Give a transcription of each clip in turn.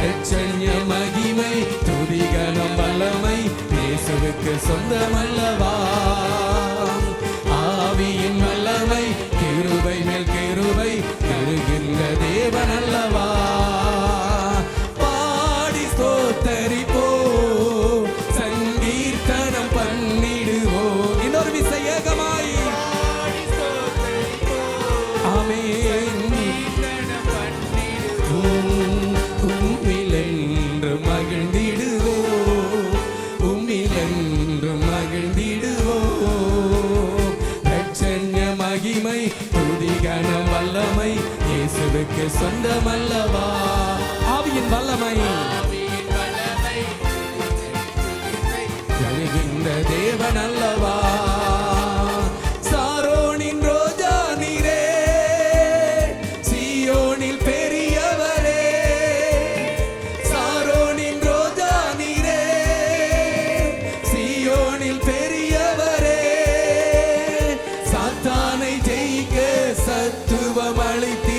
பிரச்சன்ய மகிமை துதிகனம் வல்லமை இயேசுவுக்கு சொந்தமல்லவா? ஆவியின் வல்லமை கிருபை மேல் கிருபை பெறுகின்ற இயேசுவுக்கு சொந்தமல்லவா? ஆவியின் வல்லமை. எழுகின்ற தேவன் அல்லவா? சாரோனின் ரோஜா நீரே சீயோனில் பெரியவரே. சாரோனின் ரோஜா நீரே சீயோனில் பெரியவரே. சாத்தானை ஜெயிக்க சத்துவம் அளித்தீர்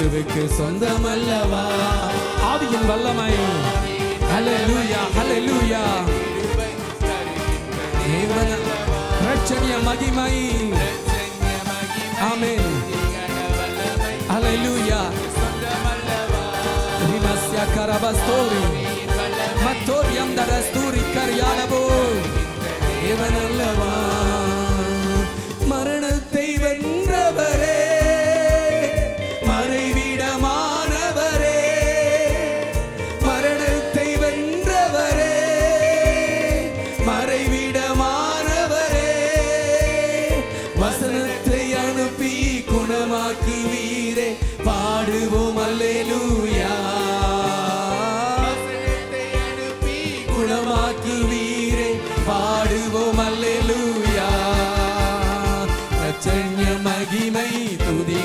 இயேசுவுக்கு சொந்தமல்லவா? ஆவியின் வல்லமை. ஹalleluya ஹalleluya தேவன ரட்சணிய மகிமை. ஆமென். ஹalleluya ரிமஸ்ய கரபஸ்தோரி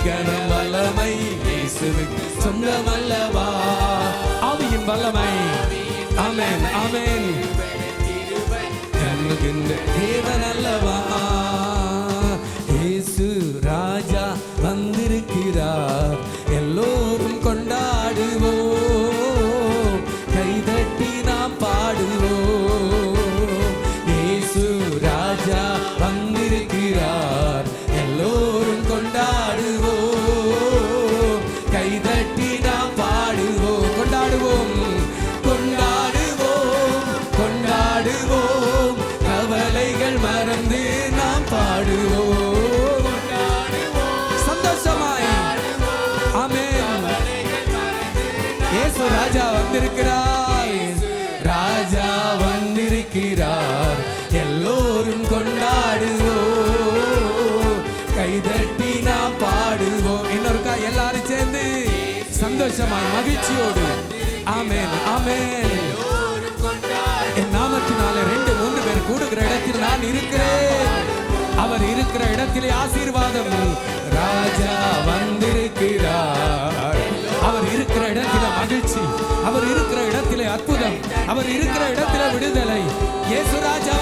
கன வல்லமை இயேசுவுக்கு சொந்தமல்லவா ஆவியின் வல்லமை. அமேன் அமேன் கண்ணுகின்ற தேவன் அல்லவா? இயேசு ராஜா வந்திருக்கிறார். இயேசு ராஜா வந்திருக்கிறார். ராஜா வந்திருக்கிறார். எல்லோரும் கொண்டாடுவோம். கைதட்டி நாம் பாடுவோம். இன்னொருக்கா எல்லாரும் சேர்ந்து சந்தோஷமாய் மகிழ்ச்சியோடு. ஆமேன் ஆமேன். என் நாமத்தினால ரெண்டு மூன்று பேர் கூடுகிற இடத்தில் நான் இருக்கிறேன். அவர் இருக்கிற இடத்திலே ஆசீர்வாதம் ராஜா வந்திருக்கிறார். அவர் இருக்கிற இடத்திலே அற்புதம். அவர் இருக்கிற இடத்திலே விடுதலை. இயேசு ராஜா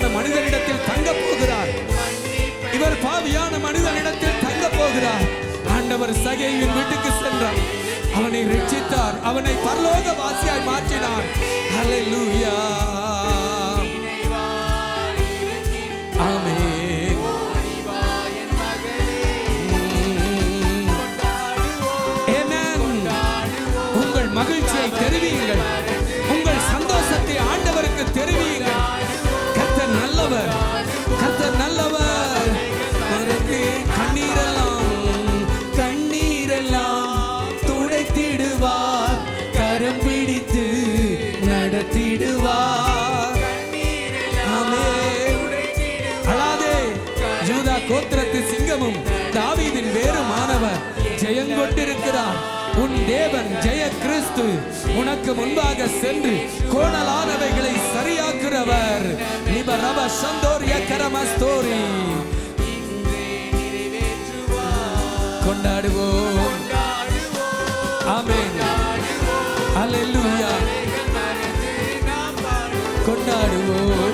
பாவியான மனிதனிடத்தில் தங்க போகிறார். இவர் பாவியான மனிதனிடத்தில் தங்க போகிறார். ஆண்டவர் சகையின் வீட்டுக்கு சென்றார். அவனை ரட்சித்தார். அவனை பரலோக வாசியாய் மாற்றினார். ஹalleluya. ஆமென். மகிழ்ச்சியை தெரிவியுங்கள். வேறு மாணவர் ஜெயங்கொண்டிருக்கிறார் உன் தேவன் ஜெய கிறிஸ்து உனக்கு முன்பாக சென்று கோணலானவைகளை சரியாக்குறவர். நிபரவ சந்தோரிய கரமஸ்தோரி. கொண்டாடுவோம். ஆமென். அல்லேலூயா கொண்டாடுவோம்.